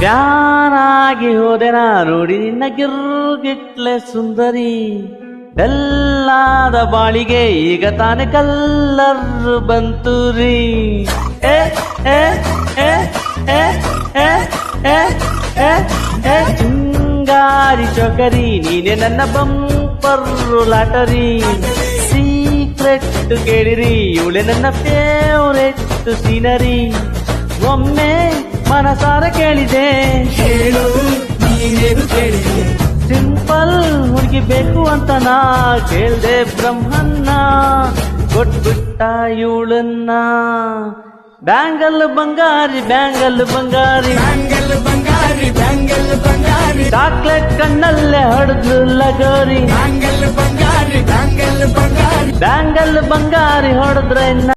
ಬ್ಯಾನಾಗಿ ಹೋದೆ ನಾ ನಿನ್ನ ಗಿರ್ಗಿಟ್ಲೆ ಸುಂದರಿ. ಎಲ್ಲಾದ ಬಾಳಿಗೆ ಈಗ ತಾನೆ ಕಲ್ಲರ್ ಬಂತು ರೀ ಏ ಏ ಚಿಂಗಾರಿ ಚೊಕರಿ, ನೀನೆ ನನ್ನ ಬಂಪರ್ ಲಾಟರಿ. ಸೀಕ್ರೆಟ್ ಕೇಳಿರಿ, ಇವಳೆ ನನ್ನ ಫೇವ್ರೆಟ್ ಸೀನರಿ ಒಮ್ಮೆ ಮನಸಾರ ಕೇಳಿದೆ. ಹೇಳು ನೀನೇನು ಕೇಳಿದೆ? ಸಿಂಪಲ್ ಹುಡುಗಿ ಬೇಕು ಅಂತ ನಾ ಕೇಳ್ದೆ ಬ್ರಹ್ಮನ್ನ ಕೊಟ್ಬಿಟ್ಟ ಇವಳನ್ನ. ಬ್ಯಾಂಗಲ್ ಬಂಗಾರಿ ಬ್ಯಾಂಗಲ್ ಬಂಗಾರಿ. ಬ್ಯಾಂಗಲ್ ಬಂಗಾರಿ ಬ್ಯಾಂಗಲ್ ಬಂಗಾರಿ. ಚಾಕ್ಲೇಟ್ ಕಣ್ಣಲ್ಲೇ ಹೊಡೆದ್ಲು ಲಗೋರಿ. ಬ್ಯಾಂಗಲ್ ಬಂಗಾರಿ ಬ್ಯಾಂಗಲ್ ಬಂಗಾರಿ. ಬ್ಯಾಂಗಲ್ ಬಂಗಾರಿ ಹೊಡೆದ್ರೆ